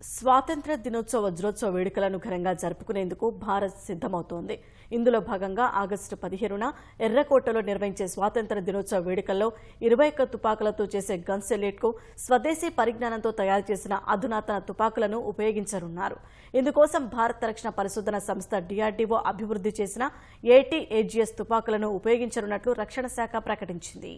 స్వాతంత్ర దినోత్సవ వజ్రోత్సవ వేడుకలను ఘనంగా జరుపుకునేందుకు భారత్ సిద్దమవుతోంది ఇందులో భాగంగా ఆగస్టు పదిహేనున ఎర్రకోటలో నిర్వహించే స్వాతంత్ర దినోత్సవ వేడుకల్లో ఇరవై ఒక్క తుపాకులతో చేసే గన్ సెల్యూట్కు స్వదేశీ పరిజ్ఞానంతో తయారు చేసిన అధునాతన తుపాకులను ఉపయోగించనున్నారు. ఇందుకోసం భారత రక్షణ పరిశోధన సంస్థ డిఆర్డీఓ అభివృద్ధి చేసిన ఏటీ ఏజీఎస్ తుపాకులను ఉపయోగించనున్నట్లు రక్షణ శాఖ ప్రకటించింది.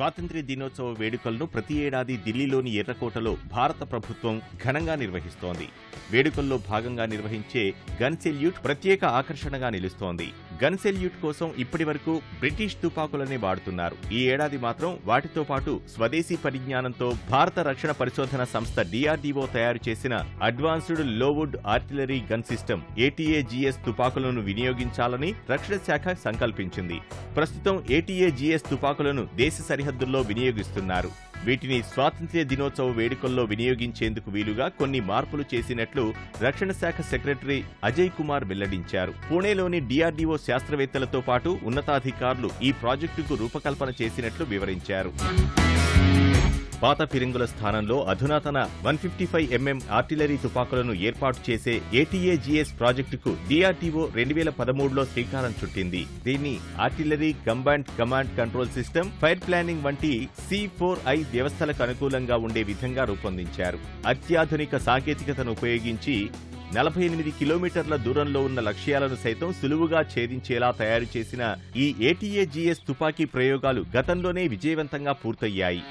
స్వాతంత్ర్య దినోత్సవ వేడుకలను ప్రతి ఏడాది ఢిల్లీలోని ఎర్రకోటలో భారత ప్రభుత్వం ఘనంగా నిర్వహిస్తోంది. వేడుకల్లో భాగంగా నిర్వహించే గన్ సెల్యూట్ ప్రత్యేక ఆకర్షణగా నిలుస్తోంది. గన్ సెల్యూట్ కోసం ఇప్పటి వరకు బ్రిటిష్ తుపాకులనే వాడుతున్నారు. ఈ ఏడాది మాత్రం వాటితో పాటు స్వదేశీ పరిజ్ఞానంతో భారత రక్షణ పరిశోధన సంస్థ డిఆర్డీఓ తయారు చేసిన advanced towed artillery gun system ATAGS తుపాకులను వినియోగించాలని రక్షణ శాఖ సంకల్పించింది. ప్రస్తుతం ఏటీఏజీఎస్ తుపాకులను దేశ సరిహద్దుల్లో వినియోగిస్తున్నారు. వీటిని స్వాతంత్ర్య దినోత్సవ వేడుకల్లో వినియోగించేందుకు వీలుగా కొన్ని మార్పులు చేసినట్లు రక్షణ శాఖ సెక్రటరీ అజయ్ కుమార్ వెల్లడించారు. పూణేలోని డిఆర్డీఓ శాస్త్రవేత్తలతో పాటు ఉన్నతాధికారులు ఈ ప్రాజెక్టుకు రూపకల్పన చేసినట్లు వివరించారు. పాత ఫిరంగుల స్థానంలో అధునాతన one fifty five MM artillery తుపాకులను ఏర్పాటు చేసే ఏటీఏజీఎస్ ప్రాజెక్టుకు డిఆర్టీఓ రెండు వేల పదమూడులో శ్రీకారం చుట్టింది. దీన్ని artillery combined command control system fire planning వంటి సి ఫోర్ ఐ వ్యవస్థలకు అనుకూలంగా ఉండే విధంగా రూపొందించారు. అత్యాధునిక సాంకేతికతను ఉపయోగించి నలభై ఎనిమిది కిలోమీటర్ల దూరంలో ఉన్న లక్ష్యాలను సైతం సులువుగా ఛేదించేలా తయారు చేసిన ఈ ఏటీఏజీఎస్ తుపాకీ ప్రయోగాలు గతంలోనే విజయవంతంగా పూర్తయ్యాయి.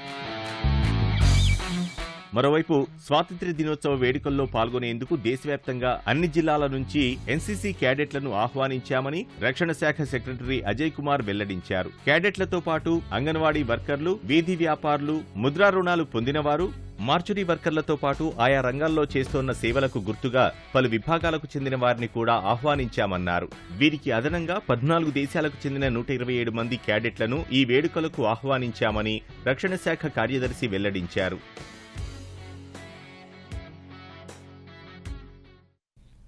మరోవైపు స్వాతంత్ర్య దినోత్సవ వేడుకల్లో పాల్గొనేందుకు దేశవ్యాప్తంగా అన్ని జిల్లాల నుంచి ఎన్సీసీ క్యాడెట్లను ఆహ్వానించామని రక్షణ శాఖ సెక్రటరీ అజయ్ కుమార్ వెల్లడించారు. క్యాడెట్లతో పాటు అంగన్వాడీ వర్కర్లు వీధి వ్యాపారులు ముద్రా రుణాలు పొందినవారు మార్చురీ వర్కర్లతో పాటు ఆయా రంగాల్లో చేస్తోన్న సేవలకు గుర్తుగా పలు విభాగాలకు చెందిన వారిని కూడా ఆహ్వానించామన్నారు. వీరికి అదనంగా పద్నాలుగు దేశాలకు చెందిన నూట ఇరవై ఏడు మంది క్యాడెట్లను ఈ వేడుకలకు ఆహ్వానించామని రక్షణ శాఖ కార్యదర్శి వెల్లడించారు.